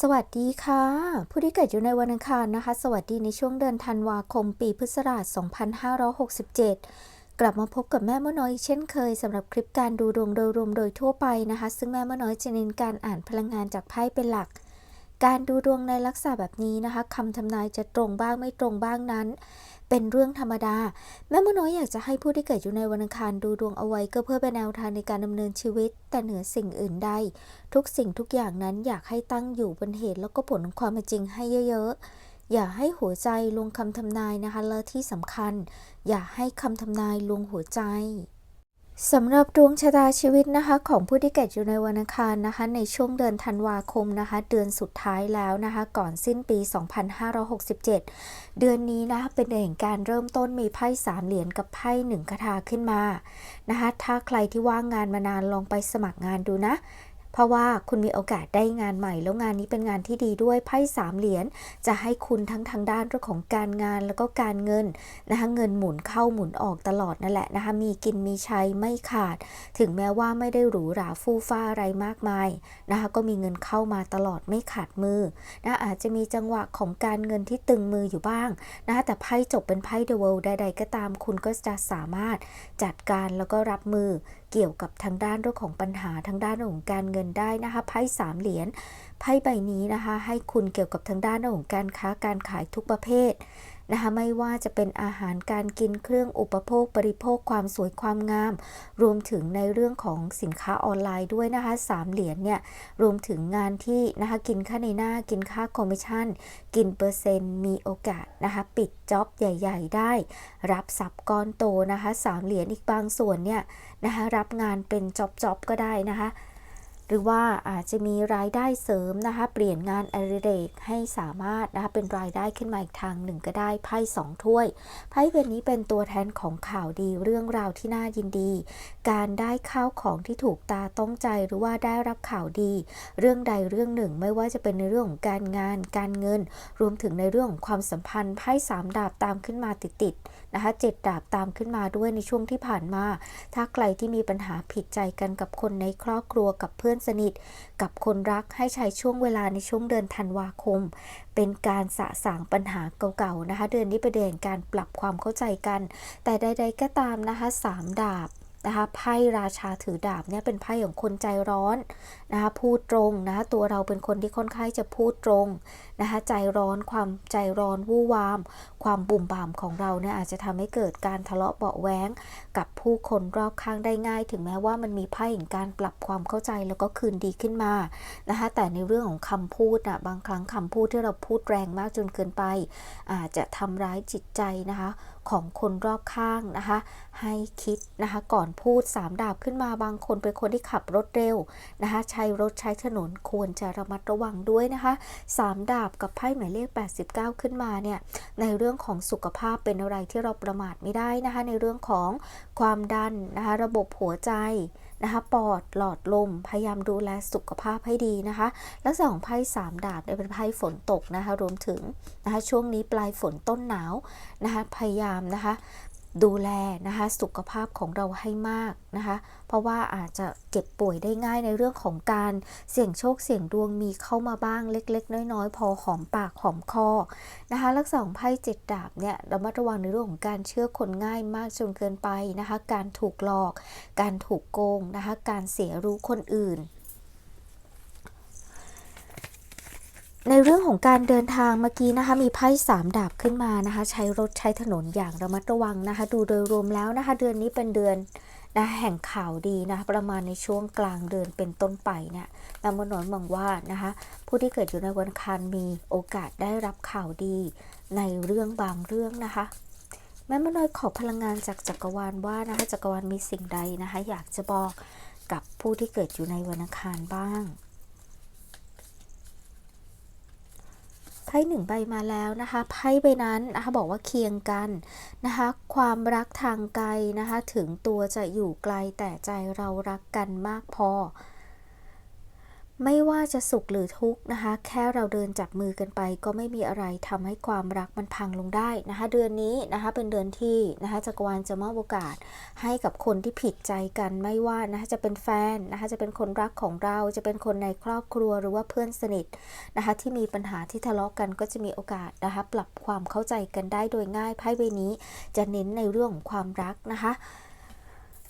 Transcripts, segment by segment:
สวัสดีค่ะ ผู้ที่เกิดอยู่ในวันอังคารนะคะ สวัสดีในช่วงเดือนธันวาคมปีพุทธศักราช 2567 กลับมาพบกับแม่มดน้อยเช่นเคยสำหรับคลิปการดูดวงโดยรวมโดยทั่วไปนะคะ ซึ่งแม่มดน้อยจะเน้นการอ่านพลังงานจากไพ่เป็นหลัก การดูดวงในลักษณะแบบนี้นะคะคำทำนายจะตรงบ้างไม่ตรงบ้างนั้น เป็นเรื่องธรรมดา แม่มน้อยอยากจะให้ผู้ที่เกิดอยู่ในวันอังคารดูดวงเอาไว้ก็เพื่อเป็นแนวทางในการดำเนินชีวิต แต่เหนือสิ่งอื่นใดทุกสิ่งทุกอย่างนั้นอยากให้ตั้งอยู่บนเหตุแล้วก็ผลของความเป็นจริงให้เยอะๆ อย่าให้หัวใจลงคำทำนายนะคะและที่สำคัญ อย่าให้คำทำนายลงหัวใจ สำหรับดวงชะตาชีวิตนะคะของผู้ที่เกิดอยู่ในวันอังคารนะคะในช่วงเดือนธันวาคมนะคะเดือนสุดท้ายแล้วนะคะก่อนสิ้นปี 2567 เดือนนี้นะคะเป็นเดือนแห่งการเริ่มต้นมีไพ่สามเหรียญกับไพ่หนึ่งคาถาขึ้นมานะคะถ้าใครที่ว่างงานมานานลองไปสมัครงานดูนะ เพราะว่าคุณมีโอกาสได้งานใหม่ แล้วงานนี้เป็นงานที่ดีด้วยไพ่สามเหรียญจะให้คุณทั้งทางด้านเรื่องของการงานแล้วก็การเงินนะคะเงินหมุนเข้าหมุนออกตลอดนั่นแหละนะคะมีกินมีใช้ไม่ขาด ถึงแม้ว่าไม่ได้หรูหราฟู่ฟ้าอะไรมากมายนะคะก็มีเงินเข้ามาตลอดไม่ขาดมือนะอาจจะมีจังหวะของการเงินที่ตึงมืออยู่บ้างนะคะแต่ไพ่จบเป็นไพ่เดอะเวิลด์ใด ๆ ก็ตามคุณก็จะสามารถจัดการแล้วก็รับมือ เกี่ยวกับทางด้านเรื่องของปัญหาทางด้านของการเงินได้นะคะไพ่สามเหรียญไพ่ใบนี้นะคะ ให้คุณเกี่ยวกับทางด้านของการค้าการขายทุกประเภท นะคะไม่ว่าจะเป็นอาหารการกินเครื่องอุปโภคบริโภคความสวยความงาม รวมถึงในเรื่องของสินค้าออนไลน์ด้วยนะคะสามเหรียญเนี่ยรวมถึงงานที่นะคะกินค่าในหน้ากินค่าคอมมิชชั่น กินเปอร์เซ็นต์มีโอกาสนะคะปิดจ็อบใหญ่ ๆ ได้ รับทรัพย์ก้อนโตนะคะสามเหรียญอีกบางส่วนเนี่ยนะคะรับงานเป็นจ็อบๆก็ได้นะคะ หรือว่าอาจจะมีรายได้เสริมนะคะเปลี่ยนงานอดิเรกให้สามารถนะคะเป็นรายได้ขึ้นมาอีกทางหนึ่งก็ได้ไพ่สองถ้วยไพ่เป็นนี้เป็นตัวแทนของข่าวดีเรื่องราวที่น่ายินดี การได้ข้าวของที่ถูกตาต้องใจหรือว่าได้รับข่าวดี เรื่องใดเรื่องหนึ่งไม่ว่าจะเป็นในเรื่องของการงาน การเงิน รวมถึงในเรื่องของความสัมพันธ์ไพ่สามดาบตามขึ้นมาติดๆ นะคะเจ็ดดาบตามขึ้นมาด้วยในช่วงที่ผ่านมา ถ้าใครที่มีปัญหาผิดใจกันกับคนในครอบครัวกับเพื่อนสนิท กับคนรักให้ใช้ช่วงเวลาในช่วงเดือนธันวาคม เป็นการสะสางปัญหาเก่าๆนะคะ เดือนนี้เป็นเดือนการปรับความเข้าใจกัน แต่ใด ๆ ก็ตามนะคะสามดาบ นะคะไพ่ราชาถือดาบเนี่ยเป็นไพ่ของคนใจร้อนนะคะพูดตรงนะคะตัวเราเป็นคนที่ค่อนข้างจะพูดตรงนะคะใจร้อนความใจร้อนวู่วาม ความบุ่มบ่ามของเราเนี่ยอาจจะทำให้เกิดการทะเลาะเบาะแว้งกับผู้คนรอบข้างได้ง่าย ถึงแม้ว่ามันมีไพ่แห่งการปรับความเข้าใจแล้วก็คืนดีขึ้นมานะคะแต่ในเรื่องของคำพูดนะบางครั้งคำพูดที่เราพูดแรงมากจนเกินไป อาจจะทำร้ายจิตใจนะคะของคนรอบข้างนะคะ ให้คิดนะคะ ก่อนพูด 3 ดาบขึ้นมาบางคนเป็นคนที่ขับรถเร็วนะคะ ใช้รถใช้ถนนควรจะระมัดระวังด้วยนะคะ 3 ดาบกับไพ่หมายเลข 89 ขึ้นมาเนี่ยในเรื่องของสุขภาพเป็นอะไรที่เราประมาทไม่ได้นะคะ ในเรื่องของความดันนะคะ ระบบหัวใจ นะคะปอดหลอดลม พยายามดูแลสุขภาพให้ดีนะคะลักษณะของไพ่สามดาบเนี่ยเป็นไพ่ฝนตกนะคะรวมถึงนะคะช่วงนี้ปลายฝนต้นหนาวนะคะพยายามนะคะ ดูแลนะคะสุขภาพของเราให้มากนะคะเพราะว่าอาจจะเก็บป่วยได้ง่ายในเรื่องของการเสี่ยงโชคเสี่ยงดวงมีเข้ามาบ้างเล็ก ๆ น้อยๆ พอหอมปากหอมคอนะคะลักษณะของไพ่เจ็ดดาบเนี่ยเรามาระวังในเรื่องของการเชื่อคนง่ายมากจนเกินไปนะคะการถูกหลอก การถูกโกงนะคะการเสียรู้คนอื่น ในเรื่องของการเดินทางเมื่อกี้นะคะ มีไพ่สามดาบขึ้นมานะคะ ใช้รถใช้ถนนอย่างระมัดระวังนะคะ ดูโดยรวมแล้วนะคะ เดือนนี้เป็นเดือนนะแห่งข่าวดีนะคะประมาณในช่วงกลางเดือนเป็นต้นไปเนี่ยนำมโนนมองว่านะคะ ผู้ที่เกิดอยู่ในวันอังคารมีโอกาสได้รับข่าวดีในเรื่องบางเรื่องนะคะ แม่มโนยขอพลังงานจากจักรวาลว่านะคะจักรวาลมีสิ่งใดนะคะ อยากจะบอกกับผู้ที่เกิดอยู่ในวันอังคารบ้าง พ่หนึ่งใบมาแล้วนะคะ ไพ่ใบนั้นนะคะบอกว่าเคียงกันนะคะ ความรักทางไกลนะคะ ถึงตัวจะอยู่ไกลแต่ใจเรารักกันมากพอ ไม่ว่าจะสุขหรือทุกข์นะคะ แค่เราเดินจับมือกันไป ก็ไม่มีอะไรทำให้ความรักมันพังลงได้นะคะ เดือนนี้นะคะเป็นเดือนที่นะคะจักรวาลจะมอบโอกาสให้กับคนที่ผิดใจกันไม่ว่านะคะจะเป็นแฟนนะคะจะเป็นคนรักของเราจะเป็นคนในครอบครัวหรือว่าเพื่อนสนิทนะคะที่มีปัญหาที่ทะเลาะกันก็จะมีโอกาสนะคะปรับความเข้าใจกันได้โดยง่ายไพ่ใบนี้จะเน้นในเรื่องของความรักนะคะ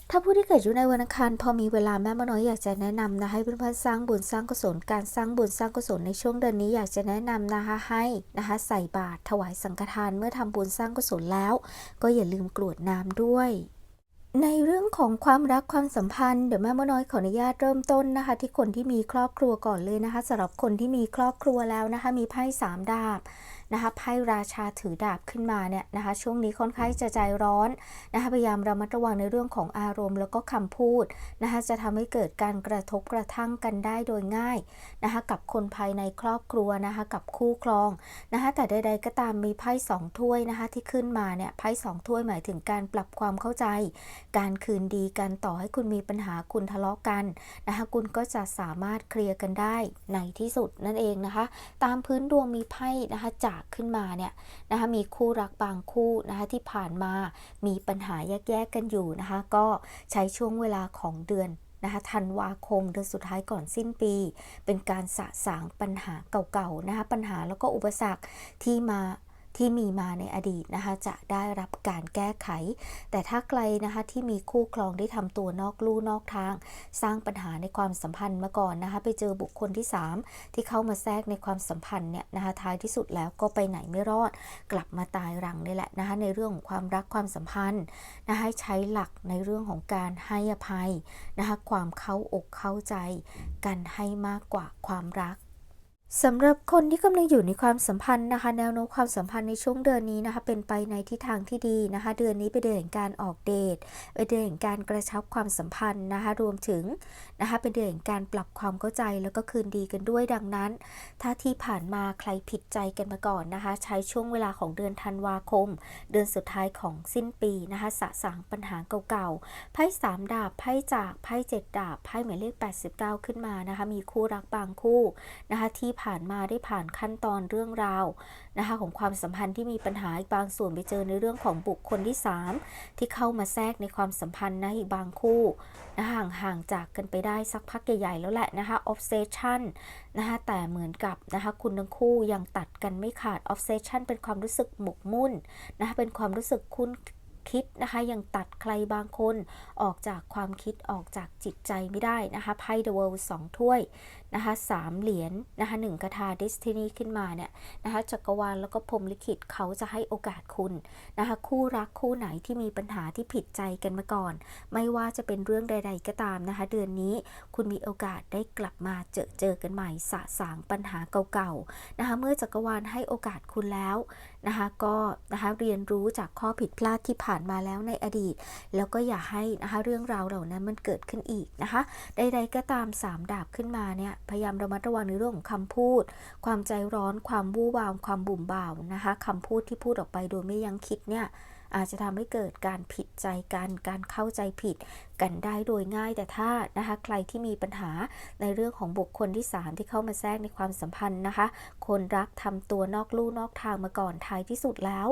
ถ้าผู้ที่เกิดอยู่ในวันอังคารพอมีเวลาแม่มาน้อยอยากจะแนะนำนะให้เพื่อนๆสร้างบุญสร้างกุศลการสร้างบุญสร้างกุศลในช่วงเดือนนี้อยากจะแนะนำนะคะให้นะคะใส่บาตรถวายสังฆทานเมื่อทำบุญสร้างกุศลแล้ว ก็อย่าลืมกรวดน้ำด้วยในเรื่องของความรักความสัมพันธ์เดี๋ยวแม่มน้อยขออนุญาตเริ่มต้นนะคะ ที่คนที่มีครอบครัวก่อนเลยนะคะสำหรับคนที่มีครอบครัวแล้วนะคะ มีไพ่สามดาบ นะคะไพ่ราชาถือดาบขึ้นมาเนี่ยนะคะช่วงนี้ค่อนข้างจะใจร้อนนะคะพยายามระมัดระวังในเรื่องของอารมณ์ แล้วก็คำพูดนะคะจะทำให้เกิดการกระทบกระทั่งกันได้โดยง่ายนะคะกับคนภายในครอบครัวนะคะกับคู่ครองนะคะแต่ใดๆก็ตามมีไพ่สองถ้วยนะคะที่ขึ้นมาเนี่ยไพ่สองถ้วยหมายถึงการปรับความเข้าใจ การคืนดีกันต่อให้คุณมีปัญหาคุณทะเลาะกันนะคะคุณก็จะสามารถเคลียร์กันได้ในที่สุดนั่นเองนะคะ ตามพื้นดวงมีไพ่นะคะจากขึ้นมาเนี่ยนะคะมีคู่รักบางคู่นะคะที่ผ่านมามีปัญหาแยกๆกันอยู่นะคะก็ใช้ช่วงเวลาของเดือนนะคะธันวาคมเดือนสุดท้ายก่อนสิ้นปี เป็นการสะสางปัญหาเก่าๆนะคะปัญหาแล้วก็อุปสรรคที่มา ที่มีมาในอดีตนะคะจะได้รับการแก้ไข แต่ถ้าใครนะคะที่มีคู่ครองได้ทำตัวนอกลู่นอกทาง สร้างปัญหาในความสัมพันธ์มาก่อนนะคะไปเจอบุคคลที่ 3 ที่เข้ามาแทรกในความสัมพันธ์เนี่ยนะคะท้ายที่สุดแล้วก็ไปไหนไม่รอด กลับมาตายรังนี่แหละนะคะในเรื่องของความรักความสัมพันธ์นะคะให้ใช้หลักในเรื่องของการให้อภัยนะคะความเข้าอกเข้าใจ กันให้มากกว่าความรัก สำหรับคนที่กำลังอยู่ในความสัมพันธ์นะคะ แนวโน้มความสัมพันธ์ในช่วงเดือนนี้นะคะ เป็นไปในทิศทางที่ดีนะคะ เดือนนี้เป็นเดือนแห่งการออกเดทเป็นเดือนแห่งการกระชับความสัมพันธ์นะคะ รวมถึงนะคะเป็นเดือนแห่งการปรับความเข้าใจแล้วก็คืนดีกันด้วยดังนั้น ถ้าที่ผ่านมาใครผิดใจกันมาก่อนนะคะ ใช้ช่วงเวลาของเดือนธันวาคม เดือนสุดท้ายของสิ้นปีนะคะสะสางปัญหาเก่าๆไพ่สามดาบไพ่จากไพ่เจ็ดดาบไพ่หมายเลข89 ขึ้นมานะคะ มีคู่รักบางคู่นะคะที่ผ่านมาได้ผ่านขั้นตอนเรื่องราวนะคะของความสัมพันธ์ที่มีปัญหาอีกบางส่วนไปเจอในเรื่องของบุคคลที่ 3 ที่เข้ามาแทรกในความสัมพันธ์นะอีกบางคู่นะห่างห่างจากกันไปได้สักพักใหญ่ๆแล้วแหละนะคะ obsession นะคะแต่เหมือนกับนะคะคุณทั้งคู่ยังตัดกันไม่ขาด obsession เป็นความรู้สึกหมกมุ่นนะคะเป็นความรู้สึกคุ้น คิดนะคะ ยังตัดใครบางคนออกจากความคิดออกจากจิตใจไม่ได้นะคะไพ่ The World สองถ้วยนะคะสามเหรียญนะคะหนึ่งกระทา Destiny ขึ้นมาเนี่ยนะคะจักรวาลแล้วก็พรมลิขิตเขาจะให้โอกาสคุณนะคะคู่รักคู่ไหนที่มีปัญหาที่ผิดใจกันมาก่อน ไม่ว่าจะเป็นเรื่องใด ๆ ก็ตามนะคะ เดือนนี้คุณมีโอกาสได้กลับมาเจอเจอกันใหม่สะสางปัญหาเก่าๆนะคะเมื่อจักรวาลให้โอกาสคุณแล้ว นะคะก็นะคะเรียนรู้จากข้อผิดพลาดที่ผ่านมาแล้วในอดีต แล้วก็อย่าให้นะคะเรื่องราวเหล่านั้นมันเกิดขึ้นอีกนะคะใดๆก็ตาม 3 ดาบขึ้นมาเนี่ยพยายามระมัดระวังในเรื่องของคำพูด ความใจร้อนความวู่วามความบุ่มบ่าวนะคะคำพูดที่พูดออกไปโดยไม่ยังคิดเนี่ย อาจจะทำให้เกิดการผิดใจกัน การเข้าใจผิดกันได้โดยง่ายแต่ถ้านะคะใครที่มีปัญหาในเรื่องของบุคคลที่ 3 ที่เข้ามาแทรกในความสัมพันธ์นะคะ คนรักทำตัวนอกลู่นอกทางมาก่อนท้ายที่สุดแล้ว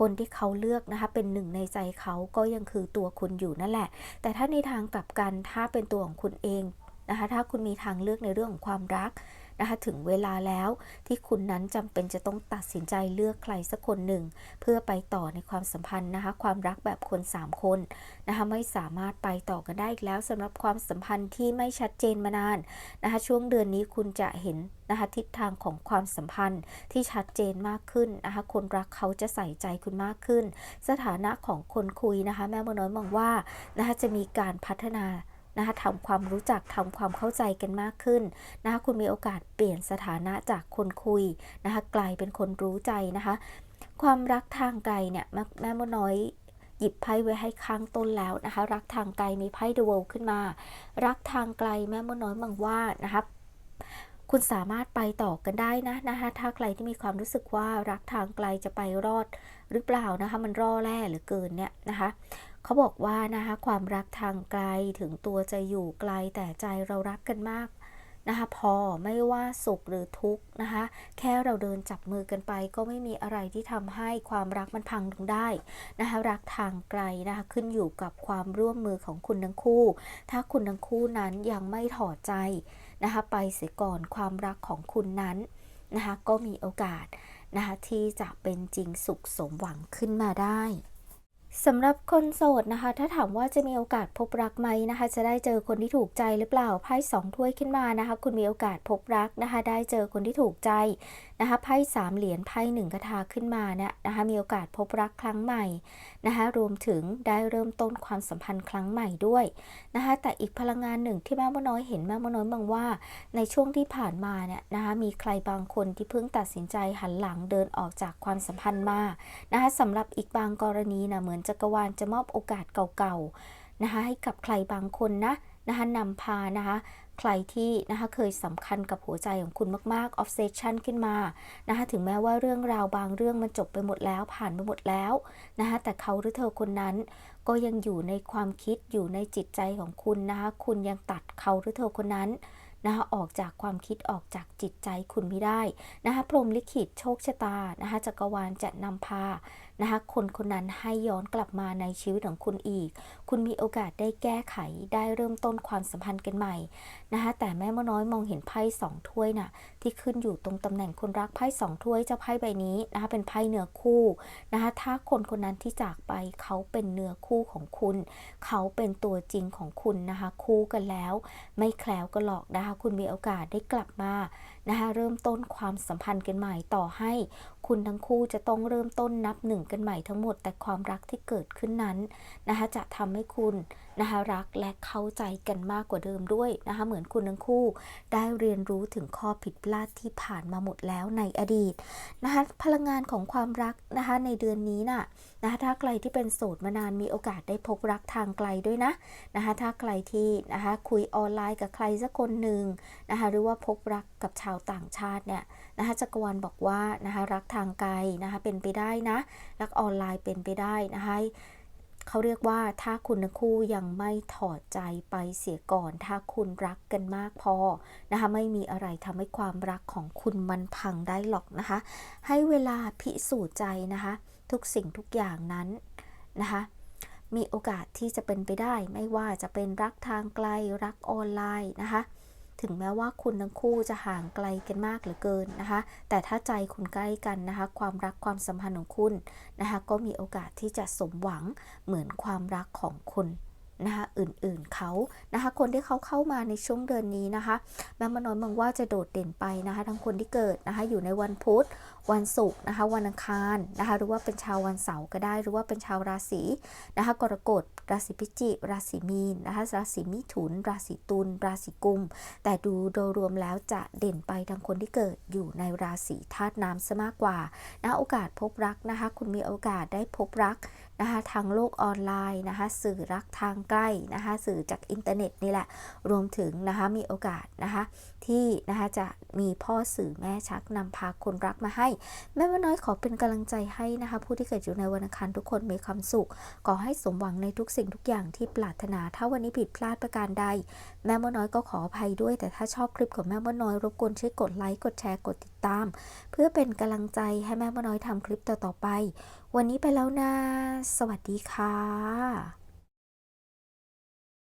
คนที่เขาเลือกนะคะเป็นหนึ่งในใจเขาก็ยังคือตัวคุณอยู่นั่นแหละ แต่ถ้าในทางกลับกันถ้าเป็นตัวของคุณเองนะคะถ้าคุณมีทางเลือกในเรื่องของความรัก นะคะถึงเวลาแล้วที่คุณนั้นจำเป็นจะต้องตัดสินใจเลือกใครสักคนหนึ่ง เพื่อไปต่อในความสัมพันธ์นะคะ ความรักแบบคน 3 คนนะคะไม่สามารถไปต่อกันได้อีกแล้วสำหรับความสัมพันธ์ที่ไม่ชัดเจนมานานนะคะช่วงเดือนนี้คุณจะเห็นนะคะทิศทางของความสัมพันธ์ที่ชัดเจนมากขึ้นนะคะคนรักเขาจะใส่ใจคุณมากขึ้น สถานะของคนคุยนะคะ แม่มน้อยมองว่านะคะจะมีการพัฒนา นะคะทำความรู้จักทำความเข้าใจกันมากขึ้นนะคะคุณมีโอกาสเปลี่ยนสถานะจากคนคุยนะคะกลายเป็นคนรู้ใจนะคะ ความรักทางไกลเนี่ยแม่มน้อยหยิบไพ่ไว้ให้ค้างต้นแล้วนะคะ รักทางไกลมีไพ่เดวลขึ้นมา รักทางไกลแม่มน้อยมองว่านะคะคุณสามารถไปต่อกันได้นะนะคะถ้าใครที่มีความรู้สึกว่ารักทางไกลจะไปรอดหรือเปล่านะคะ มันรอแร่หรือเกินเนี่ยนะคะ เขาบอกว่านะคะความรักทางไกลถึงตัวจะอยู่ไกลแต่ใจเรารักกันมากนะคะพอไม่ว่าสุขหรือทุกข์นะคะแค่เราเดินจับมือกันไป ก็ไม่มีอะไรที่ทำให้ความรักมันพังลงได้นะคะรักทางไกลนะคะขึ้นอยู่กับความร่วมมือของคุณทั้งคู่ ถ้าคุณทั้งคู่นั้นยังไม่ถอดใจนะคะไปเสียก่อนความรักของคุณนั้นนะคะก็มีโอกาสนะคะที่จะเป็นจริงสุขสมหวังขึ้นมาได้ สำหรับคนโสดนะคะ ถ้าถามว่าจะมีโอกาสพบรักไหมนะคะ จะได้เจอคนที่ถูกใจหรือเปล่าไพ่สองถ้วยขึ้นมานะคะ คุณมีโอกาสพบรักนะคะ ได้เจอคนที่ถูกใจนะคะไพ่สามเหรียญไพ่หนึ่งกระทาขึ้นมาเนี่ยนะคะ มีโอกาสพบรักครั้งใหม่นะคะ รวมถึงได้เริ่มต้นความสัมพันธ์ครั้งใหม่ด้วยนะคะ แต่อีกพลังงานหนึ่งที่แม่มน้อยเห็นแม่มน้อยมองว่า ในช่วงที่ผ่านมาเนี่ยนะคะ มีใครบางคนที่เพิ่งตัดสินใจหันหลังเดินออกจากความสัมพันธ์มานะคะสำหรับอีกบางกรณีนะเหมือนจักรวาลจะมอบโอกาสเก่าๆนะคะให้กับใครบางคนนะนะคะนำพานะคะใครที่นะคะเคยสำคัญกับหัวใจของคุณมากๆ obsession ขึ้นมานะคะถึงแม้ว่าเรื่องราวบางเรื่องมันจบไปหมดแล้วผ่านไปหมดแล้วนะคะแต่เขาหรือเธอคนนั้น ก็ยังอยู่ในความคิดอยู่ในจิตใจของคุณนะคะคุณยังตัดเขาหรือเธอคนนั้นนะคะออกจากความคิดออกจากจิตใจคุณไม่ได้นะคะพรหมลิขิตโชคชะตานะคะจักรวาลจะนำพา นะคะคนคนนั้นให้ย้อนกลับมาในชีวิตของคุณอีก คุณมีโอกาสได้แก้ไขได้เริ่มต้นความสัมพันธ์กันใหม่นะคะแต่แม่มน้อยมองเห็นไพ่สองถ้วยน่ะที่ขึ้นอยู่ตรงตำแหน่งคนรักไพ่สองถ้วยเจ้าไพ่ใบนี้นะคะเป็นไพ่เนื้อคู่นะคะถ้าคนคนนั้นที่จากไปเขาเป็นเนื้อคู่ของคุณ เขาเป็นตัวจริงของคุณนะคะคู่กันแล้ว ไม่แคล้วก็หลอกนะคะคุณมีโอกาสได้กลับมานะคะเริ่มต้นความสัมพันธ์กันใหม่ต่อให้ คุณทั้งคู่จะต้องเริ่มต้นนับหนึ่งกันใหม่ทั้งหมด แต่ความรักที่เกิดขึ้นนั้นนะคะจะทำให้คุณ นะคะรักและเข้าใจกันมากกว่าเดิมด้วยนะคะเหมือนคุณทั้งคู่ ได้เรียนรู้ถึงข้อผิดพลาดที่ผ่านมาหมดแล้วในอดีตนะคะพลังงานของความรักนะคะในเดือนนี้น่ะนะคะถ้าใครที่เป็นโสดมานานมีโอกาสได้พบรักทางไกลด้วยนะนะคะถ้าใครที่นะคะคุยออนไลน์กับใครสักคนหนึ่งนะคะหรือว่าพบรักกับชาวต่างชาติเนี่ยนะคะจักรวาลบอกว่านะคะรักทางไกลนะคะเป็นไปได้นะ รักออนไลน์เป็นไปได้นะคะ เขาเรียกว่าถ้าคุณทั้งคู่ยังไม่ถอดใจไปเสียก่อน ถ้าคุณรักกันมากพอนะคะไม่มีอะไรทำให้ความรักของคุณมันพังได้หรอกนะคะ ให้เวลาพิสูจน์ใจนะคะ ทุกสิ่งทุกอย่างนั้นนะคะมีโอกาสที่จะเป็นไปได้ไม่ว่าจะเป็นรักทางไกลรักออนไลน์นะคะ ถึงแม้ว่าคุณทั้งคู่จะห่างไกลกันมากเหลือเกินนะคะ แต่ถ้าใจคุณใกล้กันนะคะ ความรักความสัมพันธ์ของคุณนะคะ ก็มีโอกาสที่จะสมหวังเหมือนความรักของคุณ นะคะอื่นๆเขานะคะคนที่เขาเข้ามาในช่วงเดือนนี้นะคะแม่มนอยมองว่าจะโดดเด่นไปนะคะ ทั้งคนที่เกิดนะคะอยู่ในวันพุธ วันศุกร์นะคะ วันอังคารนะคะหรือว่าเป็นชาววันเสาร์ก็ได้ หรือว่าเป็นชาวราศีนะคะกรกฎราศีพิจิกราศีมีนนะคะราศีมิถุน ราศีตุลราศีกุม แต่ดูโดยรวมแล้วจะเด่นไปทั้งคนที่เกิดอยู่ในราศีธาตุน้ำซะมากกว่านะโอกาสพบรักนะคะ คุณมีโอกาสได้พบรัก นะคะทางโลกออนไลน์นะคะสื่อรักทางใกล้นะคะสื่อจากอินเทอร์เน็ตนี่แหละรวมถึงนะคะมีโอกาสนะคะที่นะคะจะมีพ่อสื่อแม่ชักนำพาคนรักมาให้ แม่ว่าน้อยขอเป็นกำลังใจให้นะคะผู้ที่เกิดอยู่ในวันอังคารทุกคนมีความสุขขอให้สมหวังในทุกสิ่งทุกอย่างที่ปรารถนาถ้าวันนี้ผิดพลาดประการใด แม่ว่าน้อยก็ขออภัยด้วย แต่ถ้าชอบคลิปของแม่ว่าน้อยรบกวนช่วยกดไลค์กดแชร์กดติดตาม เพื่อเป็นกำลังใจให้แม่ว่าน้อยทำคลิปต่อๆไป วันนี้ไปแล้วนะ สวัสดีค่ะ